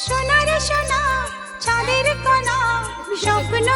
সোনার সোনা চাঁদের কণা স্বপ্ন